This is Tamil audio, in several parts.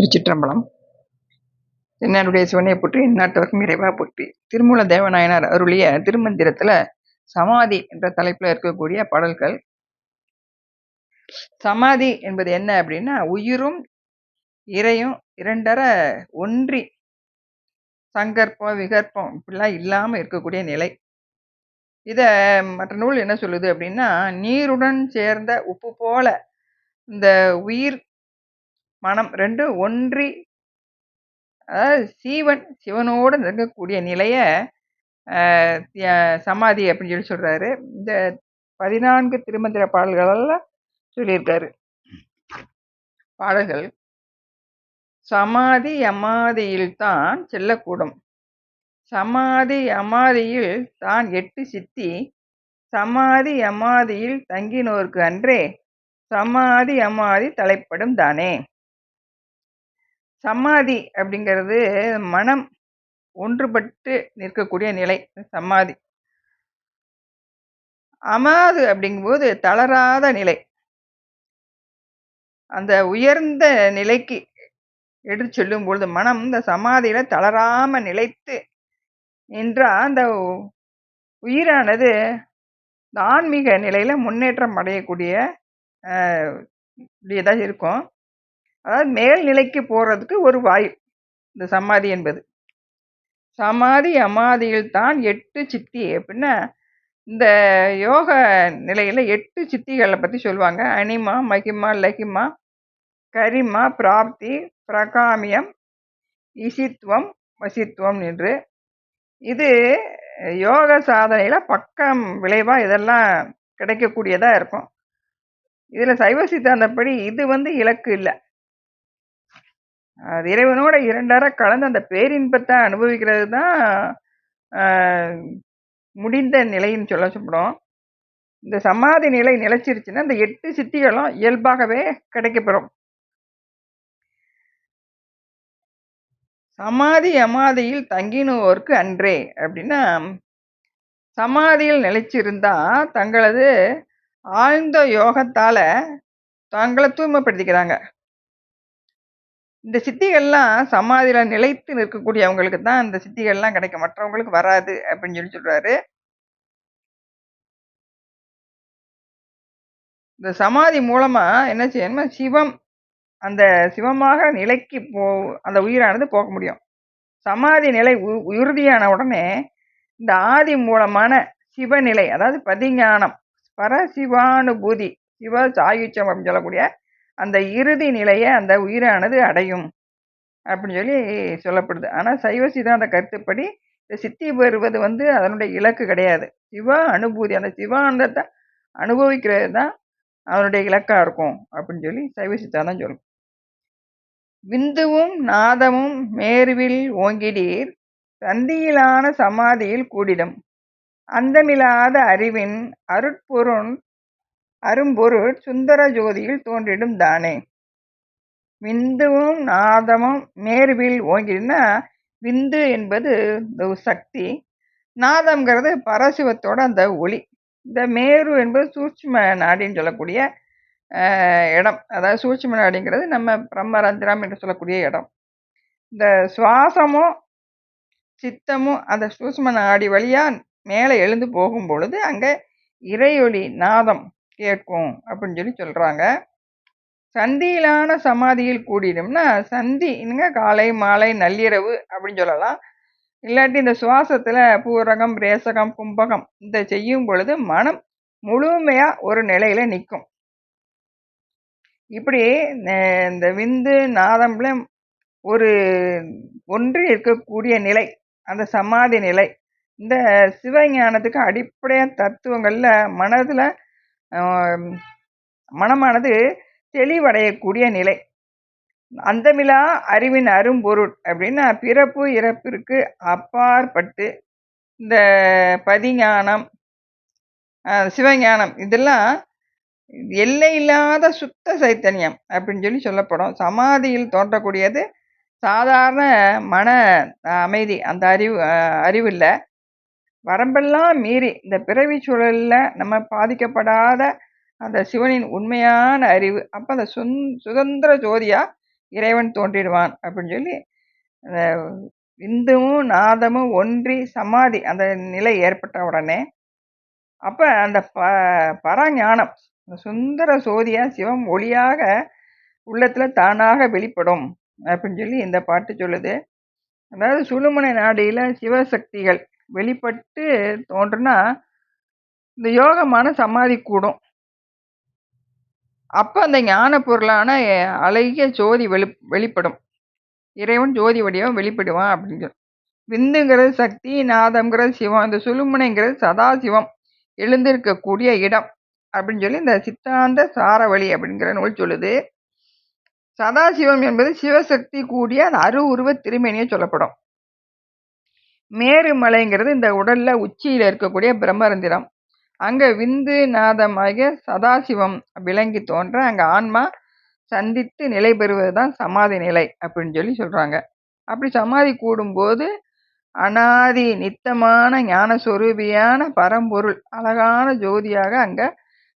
திருச்சிற்றம்பலம். என்னுடைய சிவனை போற்றி இந்நாட்டவர்க்கும் இறைவா போற்றி. திருமூல தேவநாயனார் அருளிய திருமந்திரத்துல சமாதி என்ற தலைப்புல இருக்கக்கூடிய பாடல்கள். சமாதி என்பது என்ன அப்படின்னா உயிரும் இறையும் இரண்டர ஒன்றி சங்கற்பம் விகற்பம் இப்படிலாம் இல்லாம இருக்கக்கூடிய நிலை. இத மற்ற நூல் என்ன சொல்லுது அப்படின்னா நீருடன் சேர்ந்த உப்பு போல இந்த உயிர் மனம் ரெண்டும் ஒன்றி அதாவது சீவன் சிவனோடு இருக்கக்கூடிய நிலையை சமாதி அப்படின்னு சொல்லி சொல்கிறாரு இந்த பதினான்கு திருமந்திர பாடல்களெல்லாம் சொல்லியிருக்காரு. பாடல்கள் சமாதி அமாதியில் தான் செல்லக்கூடும். சமாதி அமாதியில் தான் எட்டு சித்தி சமாதி அமாதியில் தங்கினோருக்கு அன்றே சமாதி அமாதி தலைப்படும் தானே. சமாதி அப்படிங்கிறது மனம் ஒன்றுபட்டு நிற்கக்கூடிய நிலை சமாதி. அமாது அப்படிங்கும்போது தளராத நிலை. அந்த உயர்ந்த நிலைக்கு எடுத்து சொல்லும் பொழுது மனம் இந்த சமாதியில தளராம நிலைத்து நின்றா அந்த உயிரானது இந்த ஆன்மீக நிலையில முன்னேற்றம் அடையக்கூடிய இப்படியேதான் இருக்கும். அதாவது மேல்நிலைக்கு போகிறதுக்கு ஒரு வாயு இந்த சமாதி என்பது. சமாதி அமாதியில் தான் எட்டு சித்தி. அப்படின்னா இந்த யோக நிலையில் எட்டு சித்திகளை பற்றி சொல்லுவாங்க. அனிமா மகிமா லகிமா கரிமா பிராப்தி பிரகாமியம் இசித்துவம் வசித்துவம் என்று. இது யோக சாதனையில் பக்கம் விளைவாக இதெல்லாம் கிடைக்கக்கூடியதாக இருக்கும். இதில் சைவ சித்தாந்தப்படி இது வந்து இலக்கு இல்லை. அது இறைவனோட இரண்டர கலந்து அந்த பேரின்பத்தை அனுபவிக்கிறது தான் முடிந்த நிலைன்னு சொல்ல சொல்லப்படும் இந்த சமாதி நிலை நிலைச்சிருச்சுன்னா இந்த எட்டு சித்திகளும் இயல்பாகவே கிடைக்கப்பெறும். சமாதி அமாதியில் தங்கினோருக்கு அன்றே அப்படின்னா சமாதியில் நிலைச்சிருந்தா தங்களது ஆழ்ந்த யோகத்தால தங்களை தூய்மைப்படுத்திக்கிறாங்க. இந்த சித்திகள்லாம் சமாதியில் நிலைத்து நிற்கக்கூடியவங்களுக்கு தான் இந்த சித்திகள்லாம் கிடைக்கும். மற்றவங்களுக்கு வராது அப்படின்னு சொல்லி சொல்கிறாரு இந்த சமாதி மூலமாக என்ன செய்யணும்னா சிவம் அந்த சிவமாக நிலைக்கு போ அந்த உயிரானது போக முடியும். சமாதி நிலை உ- உறுதியான உடனே இந்த ஆதி மூலமான சிவநிலை அதாவது பதிஞானம் பரசிவானுபூதி சிவ சாயுச்சம் அப்படின்னு சொல்லக்கூடிய அந்த இறுதி நிலையை அந்த உயிரானது அடையும். அப்படின்னு சொல்லி சொல்லப்படுது. ஆனால் சைவ சித்தாந்த கருத்துப்படி இந்த சித்தி பெறுவது வந்து அதனுடைய இலக்கு கிடையாது. சிவ அனுபூதி அந்த சிவானந்தத்தை அனுபவிக்கிறது தான் அதனுடைய இலக்காக இருக்கும் அப்படின்னு சொல்லி சைவ சித்தாந்தம் சொல்லும். விந்துவும் நாதமும் மேருவில் ஓங்கிடீர் சந்தியிலான சமாதியில் கூடிடும். அந்தமில்லாத அறிவின் அருட்பொருள் அரும்பொருள் சுந்தர ஜோதியில் தோன்றிடும் தானே. விந்துவும் நாதமும் மேருவில் ஓங்கினா விந்து என்பது இந்த சக்தி. நாதம்ங்கிறது பரசிவத்தோட அந்த ஒளி. இந்த மேரு என்பது சூட்சும நாடின்னு சொல்லக்கூடிய இடம். அதாவது சூட்சும நாடிங்கிறது நம்ம பிரம்மரந்திரம் என்று சொல்லக்கூடிய இடம். இந்த சுவாசமும் சித்தமும் அந்த சூட்சும நாடி வழியாக மேலே எழுந்து போகும் பொழுது அங்கே இறையொளி நாதம் கேட்கும் அப்படின்னு சொல்லி சொல்கிறாங்க சந்தியிலான சமாதியில் கூடிடும்னா சந்தி என்னங்க? காலை மாலை நள்ளிரவு அப்படின்னு சொல்லலாம். இல்லாட்டி இந்த சுவாசத்தில் பூரகம் ரேசகம் கும்பகம் இந்த செய்யும் பொழுது மனம் முழுமையாக ஒரு நிலையில் நிற்கும். இப்படி இந்த விந்து நாதம்ல ஒரு ஒன்று இருக்கக்கூடிய நிலை அந்த சமாதி நிலை இந்த சிவஞானத்துக்கு அடிப்படையான தத்துவங்களில் மனதில் மனமானது தெளிவடையக்கூடிய நிலை. அந்தமிலா அறிவின் அரும்பொருள் அப்படின்னா பிறப்பு இறப்பிற்கு அப்பாற்பட்டு இந்த பதிஞானம் சிவஞானம் இதெல்லாம் எல்லையில்லாத சுத்த சைத்தன்யம் அப்படின்னு சொல்லி சொல்லப்படும். சமாதியில் தோன்றக்கூடியது சாதாரண மன அமைதி அந்த அறிவு அஹ், அறிவு வரம்பெல்லாம் மீறி இந்த பிறவி சூழலில் நம்ம பாதிக்கப்படாத அந்த சிவனின் உண்மையான அறிவு. அப்போ அந்த சுந் சுதந்திர ஜோதியாக இறைவன் தோன்றிடுவான் அப்படின்னு சொல்லி அந்த விந்துவும் நாதமும் ஒன்றி சமாதி அந்த நிலை ஏற்பட்ட உடனே அப்போ அந்த ப பரஞானம் சுந்தர சோதியாக சிவம் ஒளியாக உள்ளத்தில் தானாக வெளிப்படும் அப்படின்னு சொல்லி இந்த பாட்டு சொல்லுது. அதாவது சுழுமுனை நாடியில் சிவசக்திகள் வெளிப்பட்டு தோன்றுனா இந்த யோகமான சமாதி கூடும். அப்போ அந்த ஞான பொருளான அழகிய ஜோதி வெளி வெளிப்படும். இறைவன் ஜோதி வடிவம் வெளிப்படுவான் அப்படின்னு விந்துங்கிறது சக்தி நாதம்ங்கிறது சிவம் இந்த சுழுமுனைங்கிறது சதாசிவம் எழுந்திருக்கக்கூடிய இடம் அப்படின்னு சொல்லி இந்த சித்தாந்த சாரவழி அப்படிங்கிற நூல் சொல்லுது. சதாசிவம் என்பது சிவசக்தி கூடிய அந்த அரு உருவ திருமேனியே சொல்லப்படும். மேருமலைங்கிறது இந்த உடல்ல உச்சியில் இருக்கக்கூடிய பிரம்மரந்திரம். அங்க விந்து நாதமாகிய சதாசிவம் விளங்கி தோன்ற அங்க ஆன்மா சந்தித்து நிலை பெறுவது தான் சமாதி நிலை அப்படின்னு சொல்லி சொல்றாங்க. அப்படி சமாதி கூடும்போது அனாதி நித்தமான ஞானஸ்வரூபியான பரம்பொருள் அழகான ஜோதியாக அங்க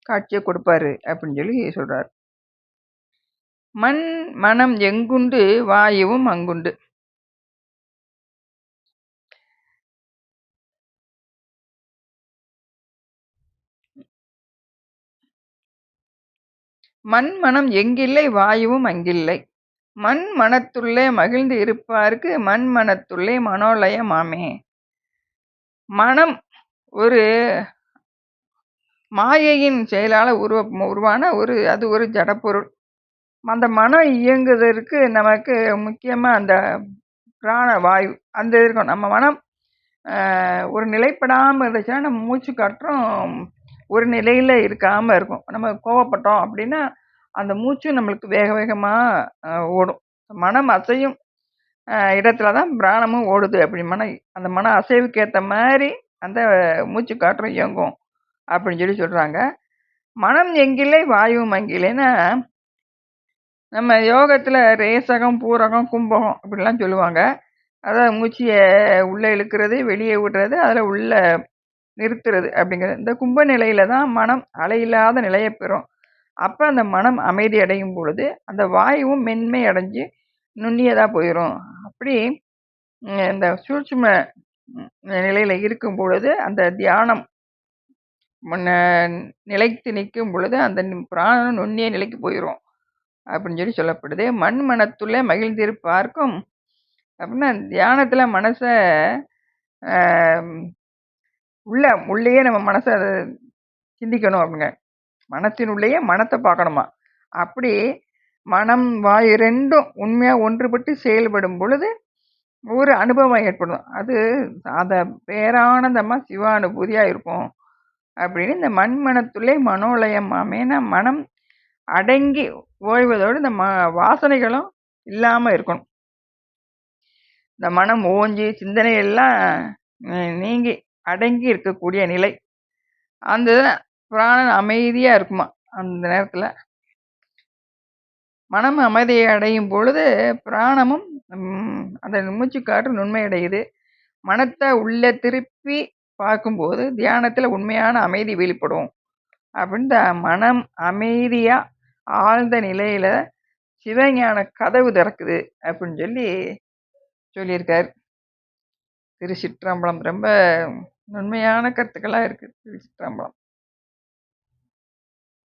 காட்சியை கொடுப்பாரு அப்படின்னு சொல்லி சொல்றாரு. மண் மனம் எங்குண்டு வாயுவும் அங்குண்டு. மண் மனம் எங்கில்லை வாயுவும் அங்கில்லை. மண் மனத்துள்ளே மகிழ்ந்து இருப்பார்க்கு மண் மனத்துள்ளே மனோலயமாமே. மனம் ஒரு மாயையின் செயலால் உருவ உருவான ஒரு அது ஒரு ஜடப்பொருள். அந்த மனம் இயங்குவதற்கு நமக்கு முக்கியமாக அந்த பிராண வாயு அந்த இருக்கும். நம்ம மனம் ஒரு நிலைப்படாமல் இருந்துச்சுன்னா நம்ம மூச்சு காற்றும் ஒரு நிலையில் இருக்காமல் இருக்கும். நம்ம கோவப்பட்டோம் அப்படின்னா அந்த மூச்சும் நம்மளுக்கு வேக வேகமாக ஓடும். மனம் அசையும் இடத்துல தான் பிராணமும் ஓடுது அப்படி மன அந்த மன அசைவுக்கு ஏற்ற மாதிரி அந்த மூச்சு காற்றும் இயங்கும் அப்படின்னு சொல்லி சொல்கிறாங்க மனம் எங்கில்லை வாயுவும் அங்கில்லைன்னா நம்ம யோகத்தில் ரேசகம் பூரகம் கும்பகம் அப்படிலாம் சொல்லுவாங்க. அதாவது மூச்சியை உள்ளே இழுக்கிறது வெளியே விடுறது அதில் உள்ள நிறுத்துறது அப்படிங்கிறது. இந்த கும்ப நிலையில தான் மனம் அலையில்லாத நிலையை பெறும். அப்போ அந்த மனம் அமைதி அடையும் பொழுது அந்த வாயுவும் மென்மை அடைஞ்சு நுண்ணியதாக போயிடும் அப்படி இந்த சூட்சும நிலையில் இருக்கும் பொழுது அந்த தியானம் நிலைத்து நிற்கும் பொழுது அந்த பிராணம் நுண்ணிய நிலைக்கு போயிடும் அப்படின்னு சொல்லி சொல்லப்படுது. மண் மனத்துள்ள மகிழ்ந்திருப்பார்க்கும். அப்படின்னா தியானத்தில் மனசை உள்ள உள்ளேயே நம்ம மனசை அதை சிந்திக்கணும் அப்படிங்க. மனத்தினுள்ளேயே மனத்தை பார்க்கணுமா அப்படி மனம் வாய் ரெண்டும் உண்மையாக ஒன்றுபட்டு செயல்படும் பொழுது ஒரு அனுபவம் ஏற்படும். அது அதை பேரானந்தமாக சிவ அனுபூதியாக இருக்கும் அப்படின்னு இந்த மண் மனத்துள்ளே மனோலயம் அமைனா மனம் அடங்கி ஓய்வதோடு இந்த ம வாசனைகளும் இல்லாமல் இருக்கணும். இந்த மனம் ஓஞ்சி சிந்தனை எல்லாம் நீங்கி அடங்கி இருக்கக்கூடிய நிலை. அந்த பிராணன் அமைதியாக இருக்குமா? அந்த நேரத்தில். மனம் அமைதியை அடையும் பொழுது பிராணமும் அந்த மூச்சுக்காற்று நுண்மை அடையுது மனத்தை உள்ளே திருப்பி பார்க்கும்போது தியானத்தில் உண்மையான அமைதி வெளிப்படும். அப்படின்னு மனம் அமைதியாக ஆழ்ந்த நிலையில் சிவஞான கதவு திறக்குது அப்படின்னு சொல்லி சொல்லியிருக்கார். திருச்சிற்றம்பலம் ரொம்ப நுண்மையான கருத்துக்களாக இருக்குது திருச்சிற்றம்பலம்